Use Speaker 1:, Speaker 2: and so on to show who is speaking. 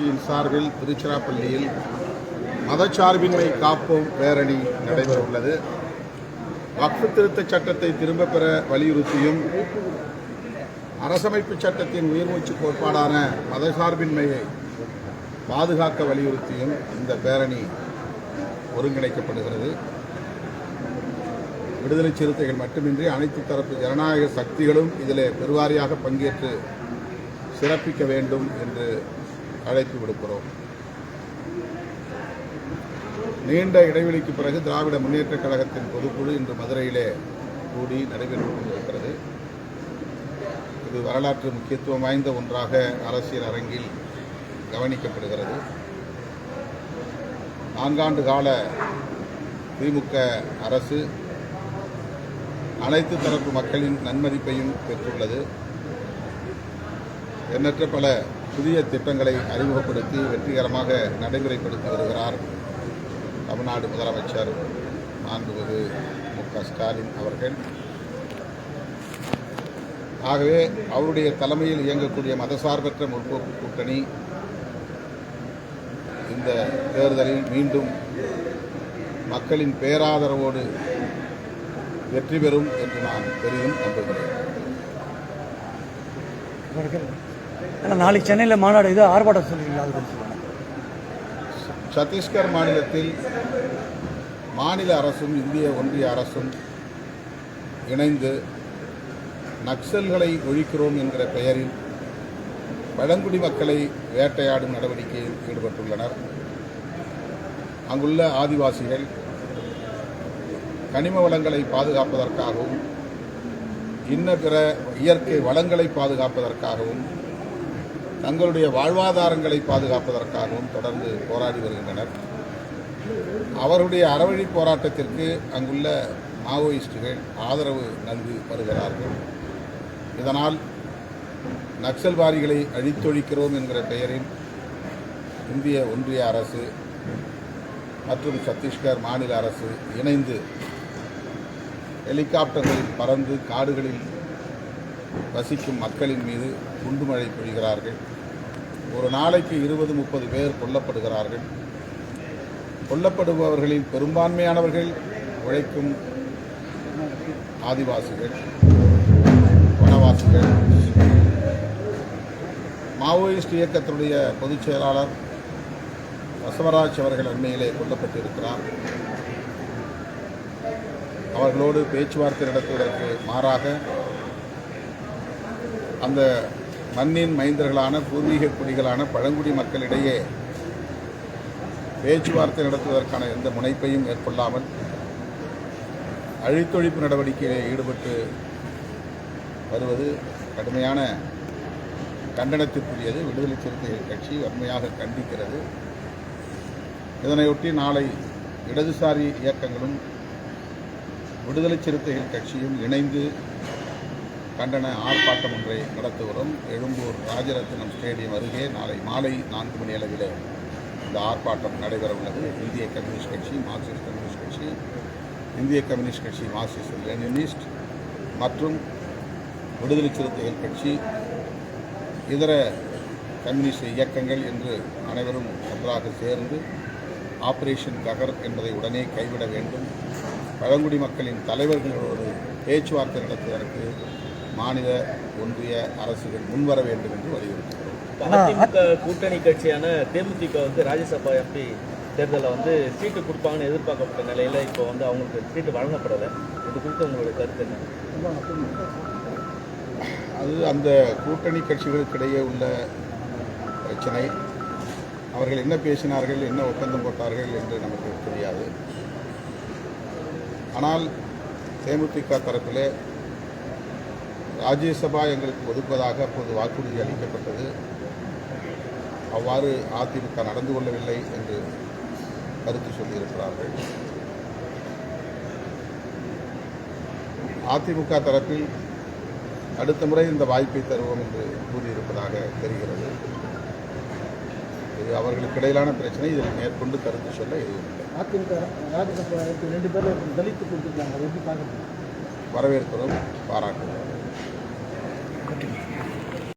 Speaker 1: கட்சியின் சார்பில் திருச்சிராப்பள்ளியில் மதச்சார்பின்மை காப்போம் பேரணி நடைபெற உள்ளது வக்ஃபு திருத்த சட்டத்தை திரும்ப பெற வலியுறுத்தியும் அரசமைப்பு சட்டத்தின் உயிர்மூச்சு கோட்பாடான மதச்சார்பின்மையை பாதுகாக்க வலியுறுத்தியும் இந்த பேரணி ஒருங்கிணைக்கப்படுகிறது. விடுதலை சிறுத்தைகள் மட்டுமின்றி அனைத்து தரப்பு ஜனநாயக சக்திகளும் இதில் பெருவாரியாக பங்கேற்று சிறப்பிக்க வேண்டும் என்று அழைப்பு விடுக்கிறோம். நீண்ட இடைவெளிக்கு பிறகு திராவிட முன்னேற்றக் கழகத்தின் பொதுக்குழு இன்று மதுரையிலே கூடி நடைபெற்றுக் கொண்டிருக்கிறது. இது வரலாற்று முக்கியத்துவம் வாய்ந்த ஒன்றாக அரசியல் அரங்கில் கவனிக்கப்படுகிறது. நான்காண்டு கால திமுக அரசு அனைத்து தரப்பு மக்களின் நன்மதிப்பையும் பெற்றுள்ளது. எண்ணற்ற பல புதிய திட்டங்களை அறிமுகப்படுத்தி வெற்றிகரமாக நடைமுறைப்படுத்தி வருகிறார் தமிழ்நாடு முதலமைச்சர் மாண்புமிகு மு க ஸ்டாலின் அவர்கள். ஆகவே அவருடைய தலைமையில் இயங்கக்கூடிய மதசார்பற்ற முற்போக்கு கூட்டணி இந்த தேர்தலில் மீண்டும் மக்களின் பேராதரவோடு வெற்றி பெறும் என்று நான் பெரிதும் நம்புகிறேன்.
Speaker 2: ஏன்னா நாளைக்கு சென்னையில் மாநாடு இது ஆர்ப்பாட்டம் சொல்லுவீங்களா அது
Speaker 1: சத்தீஸ்கர் மாநிலத்தில் மாநில அரசும் இந்திய ஒன்றிய அரசும் இணைந்து நக்சல்களை ஒழிக்கிறோம் என்கிற பெயரில் பழங்குடி மக்களை வேட்டையாடும் நடவடிக்கையில் ஈடுபட்டுள்ளனர். அங்குள்ள ஆதிவாசிகள் கனிம வளங்களை பாதுகாப்பதற்காகவும் இன்ன பிற இயற்கை வளங்களை பாதுகாப்பதற்காகவும் தங்களுடைய வாழ்வாதாரங்களை பாதுகாப்பதற்காகவும் தொடர்ந்து போராடி வருகின்றனர். அவருடைய அறவழி போராட்டத்திற்கு அங்குள்ள மாவோயிஸ்டுகள் ஆதரவு நல்கி வருகிறார்கள். இதனால் நக்சல்வாதிகளை அழித்தொழிக்கிறோம் என்கிற பெயரில் இந்திய ஒன்றிய அரசு மற்றும் சத்தீஸ்கர் மாநில அரசு இணைந்து ஹெலிகாப்டர்களில் பறந்து காடுகளில் வசிக்கும் மக்களின் மீது குண்டுமழை பொழிகிறார்கள் ஒரு நாளைக்கு இருபது முப்பது பேர் கொல்லப்படுகிறார்கள். கொல்லப்படுபவர்களில் பெரும்பான்மையானவர்கள் உழைக்கும் ஆதிவாசிகள் வனவாசிகள். மாவோயிஸ்ட் இயக்கத்தினுடைய பொதுச் செயலாளர் பசவராஜ் அவர்கள் அண்மையிலே கொல்லப்பட்டிருக்கிறார். அவர்களோடு பேச்சுவார்த்தை நடத்துவதற்கு மாறாக அந்த மண்ணின் மைந்தர்களான பூர்வீக குடிகளான பழங்குடி மக்களிடையே பேச்சுவார்த்தை நடத்துவதற்கான எந்த முனைப்பையும் மேற்கொள்ளாமல் அழித்தொழிப்பு நடவடிக்கையில் ஈடுபட்டு வருவது கடுமையான கண்டனத்திற்குரியது. விடுதலை சிறுத்தைகள் கட்சி வன்மையாக கண்டிக்கிறது. இதனையொட்டி நாளை இடதுசாரி இயக்கங்களும் விடுதலை சிறுத்தைகள் கட்சியும் இணைந்து கண்டன ஆர்ப்பாட்டம் ஒன்றை நடத்துகிறோம் எழும்பூர் ராஜரத்னம் ஸ்டேடியம் அருகே நாளை மாலை நான்கு மணி அளவில் இந்த ஆர்ப்பாட்டம் நடைபெற உள்ளது இந்திய கம்யூனிஸ்ட் கட்சி மார்க்சிஸ்ட் கம்யூனிஸ்ட் கட்சி இந்திய கம்யூனிஸ்ட் கட்சி மார்க்சிஸ்ட் லெனினிஸ்ட் மற்றும் விடுதலை சிறுத்தைகள் கட்சி இதர கம்யூனிஸ்ட் இயக்கங்கள் என்று அனைவரும் ஒன்றாக சேர்ந்து ஆபரேஷன் ககர் என்பதை உடனே கைவிட வேண்டும். பழங்குடி மக்களின் தலைவர்களோடு பேச்சுவார்த்தை நடத்துவதற்கு மாநில ஒன்றிய அரசுகள் முன்வர வேண்டும் என்று வலியுறுத்துகிறோம்.
Speaker 3: அதிமுக கூட்டணி கட்சியான தேமுதிக வந்து ராஜ்யசபா எம்பி தேர்தலில் வந்து சீட்டு கொடுப்பாங்கன்னு எதிர்பார்க்கப்பட்ட நிலையில் இப்போ வந்து அவங்களுக்கு சீட்டு வழங்கப்படலை. இது குறித்து உங்களுடைய கருத்து என்ன?
Speaker 1: அது அந்த கூட்டணி கட்சிகளுக்கிடையே உள்ள பிரச்சனை. அவர்கள் என்ன பேசினார்கள் என்ன ஒப்பந்தம் போட்டார்கள் என்று நமக்கு தெரியாது. ஆனால் தேமுதிக தரப்பிலே ராஜ்யசபா எங்களுக்கு ஒதுக்குவதாக அப்போது வாக்குறுதி அளிக்கப்பட்டது. அவ்வாறு அதிமுக நடந்து கொள்ளவில்லை என்று கருத்து சொல்லியிருக்கிறார்கள். அதிமுக தரப்பில் அடுத்த முறை இந்த வாய்ப்பை தருவோம் என்று கூறியிருப்பதாக தெரிகிறது. இது அவர்களுக்கு இடையிலான பிரச்சனை. இதில் மேற்கொண்டு கருத்து சொல்ல எதுவும் இல்லை.
Speaker 4: அதிமுக ராஜ்யசபா ரெண்டு பேரும் தலித்து கொடுத்துருக்காங்க. எப்படி பார்க்குறீங்க
Speaker 1: வரவேற்கிறோம். பாராட்டுகிறோம்.
Speaker 2: continue.